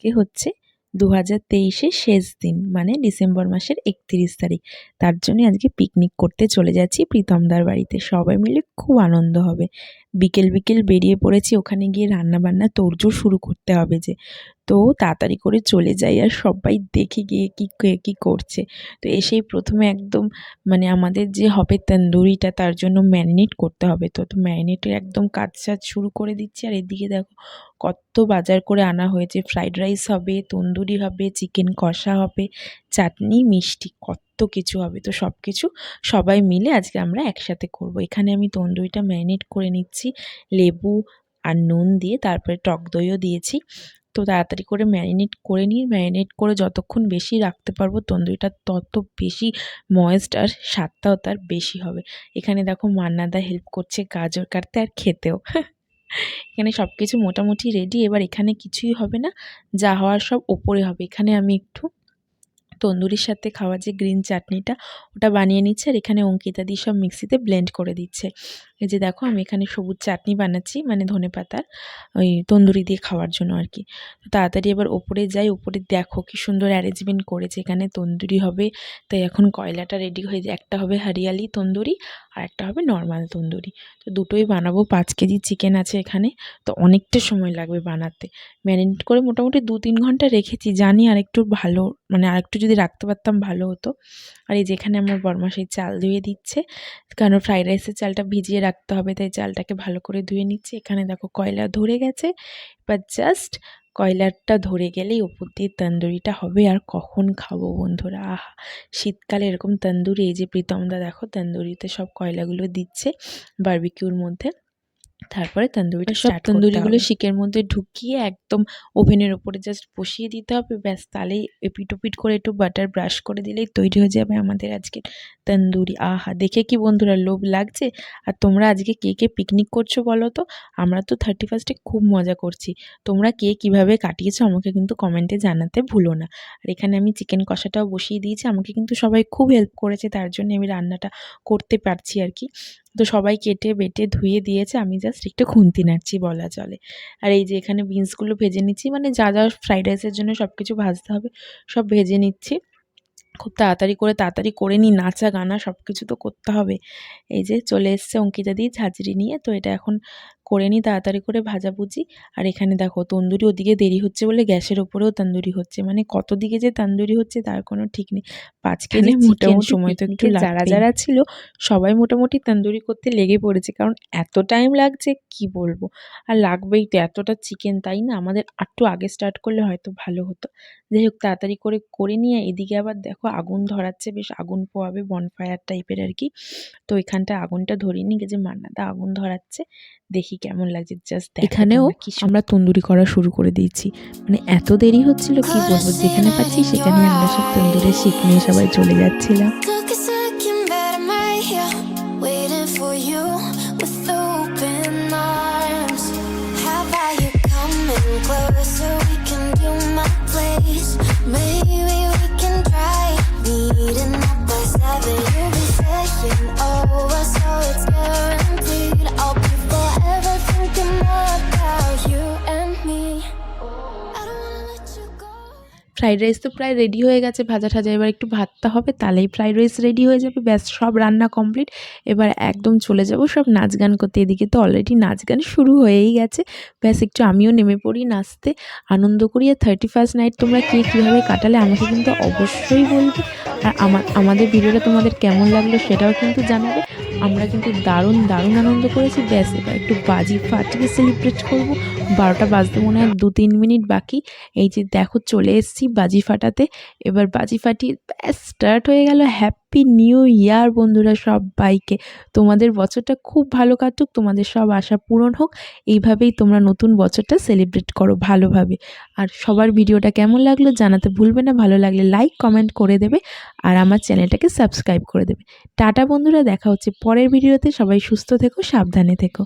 আজকে হচ্ছে দু হাজার তেইশের শেষ দিন মানে ডিসেম্বর মাসের একত্রিশ তারিখ। তার জন্যে আজকে পিকনিক করতে চলে যাচ্ছি প্রীতমদার বাড়িতে। সবাই মিলে খুব আনন্দ হবে। বিকেল বিকেল বেরিয়ে পড়েছি, ওখানে গিয়ে রান্না বান্না তোড়জোড় শুরু করতে হবে যে তো তাড়াতাড়ি করে চলে যাই আর সবাই দেখে গিয়ে কী কে করছে। তো এসেই প্রথমে একদম মানে আমাদের যে হবে তন্দুরিটা তার জন্য ম্যারিনেট করতে হবে। তো তো ম্যারিনেটের একদম কাজ সাজ শুরু করে দিচ্ছি আর এদিকে দেখো কত বাজার করে আনা হয়েছে। ফ্রাইড রাইস হবে, তন্দুরি হবে, চিকেন কষা হবে, চাটনি, মিষ্টি, কত কিছু হবে। তো সব কিছু সবাই মিলে আজকে আমরা একসাথে করব। এখানে আমি তন্দুরিটা ম্যারিনেট করে নিচ্ছি, লেবু আর নুন দিয়ে, তারপরে টক দইও দিয়েছি। তো তাড়াতাড়ি করে ম্যারিনেট করে নিই। ম্যারিনেট করে যতক্ষণ বেশি রাখতে পারব তন্দুরিটা তত বেশি ময়েস্ট আর স্বাদটাও তার বেশি হবে। এখানে দেখো মান্নাদা হেল্প করছে গাজর কাটতে আর খেতেও। এখানে সব কিছু মোটামুটি রেডি এবার এখানে কিছুই হবে না। যা হওয়ার সব ওপরে হবে। এখানে আমি একটু তন্দুরির সাথে খাওয়া যে গ্রিন চাটনিটা ওটা বানিয়ে নিচ্ছে আর এখানে অঙ্কিতা দিয়ে সব মিক্সিতে ব্লেন্ড করে দিচ্ছে। এই যে দেখো আমি এখানে সবুজ চাটনি বানাচ্ছি মানে ধনে পাতার, ওই তন্দুরি দিয়ে খাওয়ার জন্য আর কি। তো তাড়াতাড়ি এবার ওপরে যাই, ওপরে দেখো কি সুন্দর অ্যারেঞ্জমেন্ট করেছে। এখানে তন্দুরি হবে, তাই এখন কয়লাটা রেডি হয়ে যায়। একটা হবে হরিয়ালি তন্দুরি আর একটা হবে নর্মাল তন্দুরি। তো দুটোই বানাবো, পাঁচ কেজি চিকেন আছে এখানে। তো অনেকটা সময় লাগবে বানাতে। ম্যারিনেট করে মোটামুটি দু তিন ঘণ্টা রেখেছি, জানি আর একটু ভালো মানে আরেকটু যদি রাখতে পারতাম ভালো হতো। আর এই যেখানে আমার বর্মা চাল ধুয়ে দিচ্ছে, কারণ ফ্রাইড রাইসের চালটা ভিজিয়ে রাখতে হবে। তাই জালটাকে ভালো করে ধুয়ে নিচ্ছি। এখানে দেখো কয়লা ধরে গেছে। এবার জাস্ট কয়লারটা ধরে গেলেই ওপর দিয়ে তন্দুরিটা হবে। আর কখন খাব বন্ধুরা? আহা! শীতকালে এরকম তন্দুরি, এই যে প্রীতমদা দেখো, তন্দুরিতে সব কয়লাগুলো দিচ্ছে বারবিকিউর মধ্যে। তারপরে তন্দুরিটা সব তন্দুরিগুলো শিকের মধ্যে ঢুকিয়ে একদম ওভেনের ওপরে জাস্ট বসিয়ে দিতে হবে। ব্যাস তাহলেই এপিট ওপিট করে একটু বাটার ব্রাশ করে দিলেই তৈরি হয়ে যাবে আমাদের আজকে তন্দুরি। আহা দেখে কি বন্ধুরা লোভ লাগছে? আর তোমরা আজকে কে কে পিকনিক করছ বলো তো? আমরা তো থার্টি ফার্স্টে খুব মজা করছি। তোমরা কে কীভাবে কাটিয়েছো আমাকে কিন্তু কমেন্টে জানাতে ভুলো না। আর এখানে আমি চিকেন কষাটাও বসিয়ে দিয়েছি। আমাকে কিন্তু সবাই খুব হেল্প করেছে তার জন্য আমি রান্নাটা করতে পারছি আর কি। তো সবাই কেটে বেটে ধুয়ে দিয়েছে, আমি জাস্ট একটু খুন্তি নাড়ছি বলা চলে। আর এই যে এখানে বিনসগুলো ভেজে নিচ্ছি মানে যা যা ফ্রাইড রাইসের জন্য সব কিছু ভাজতে হবে, সব ভেজে নিচ্ছি। খুব তাড়াতাড়ি করে তাড়াতাড়ি করে নিই নাচা গানা সব কিছু তো করতে হবে। এই যে চলে এসছে অঙ্কিতা দিয়ে ঝাঁঝরি নিয়ে, তো এটা এখন করে নিই তাড়াতাড়ি করে ভাজাভুজি আর এখানে দেখো তন্দুরি ওদিকে দেরি হচ্ছে বলে গ্যাসের ওপরেও তন্দুরি হচ্ছে। মানে কত দিকে যে তন্দুরি হচ্ছে তার কোনো ঠিক নেই। পাঁচ কেজি মোটামুটি সময় তো একটু যারা যারা ছিল সবাই মোটামুটি তন্দুরি করতে লেগে পড়েছে। কারণ এত টাইম লাগছে কি বলব? আর লাগবেই তো এতটা চিকেন তাই না? আমাদের একটু আগে স্টার্ট করলে হয়তো ভালো হতো। যাই হোক তাড়াতাড়ি করে করে নিয়ে এদিকে আবার দেখো আগুন ধরাচ্ছে বেশ আগুন পোয়াবে বনফায়ার টাইপের আর কি। তো এখানটা আগুনটা ধরিয়ে নিয়ে গেছে মান্নাদা আগুন ধরাচ্ছে। দেখি কেমন লাগছে জাস্ট এখানেও আমরা তন্দুরি করা শুরু করে দিয়েছি। মানে এত দেরি হচ্ছিল কি বলব? যেখানে পাচ্ছি সেখানে আমরা সব তন্দুরি শিখ নিয়ে সবাই চলে যাচ্ছিলাম। ফ্রাইড রাইস তো প্রায় রেডি হয়ে গেছে, ভাজা ঠাজা এবার একটু ভাতটা হবে, তাহলেই ফ্রাইড রাইস রেডি হয়ে যাবে, ব্যাস সব রান্না কমপ্লিট এবার একদম চলে যাব সব নাচ গান করতে, এদিকে তো অলরেডি নাচ গান শুরু হয়েই গেছে। ব্যাস একটু আমিও নেমে পড়ি নাচতে, আনন্দ করি। আর থার্টি ফার্স্ট নাইট তোমরা কে কীভাবে কাটালে আমাকে কিন্তু অবশ্যই বলবে। আর আমার আমাদের ভিডিওটা তোমাদের কেমন লাগল সেটাও কিন্তু জানাবে। আমরা কিন্তু দারুণ দারুণ আনন্দ করেছি। ব্যাস, এবার একটু বাজি ফাটিয়ে সেলিব্রেট করব। বারোটা বাজতে মনে হয় দু তিন মিনিট বাকি। এই যে দেখো, চলে এসেছি বাজি ফাটাতে। এবার বাজি ফাটিয়ে, ব্যাস স্টার্ট হয়ে গেল হ্যাপি নিউ ইয়ার বন্ধুরা সব বাইকে তোমাদের বছরটা খুব ভালো কাটুক, তোমাদের সব আশা পূরণ হোক। এইভাবেই তোমরা নতুন বছরটা সেলিব্রেট করো ভালোভাবে। আর সবার ভিডিওটা কেমন লাগল জানাতে ভুলবে না, ভালো লাগলে লাইক কমেন্ট করে দেবে আর আমার চ্যানেলটাকে সাবস্ক্রাইব করে দেবে। টাটা বন্ধুরা, দেখা হচ্ছে পরের ভিডিওতে। সবাই সুস্থ থেকো, সাবধানে থেকো।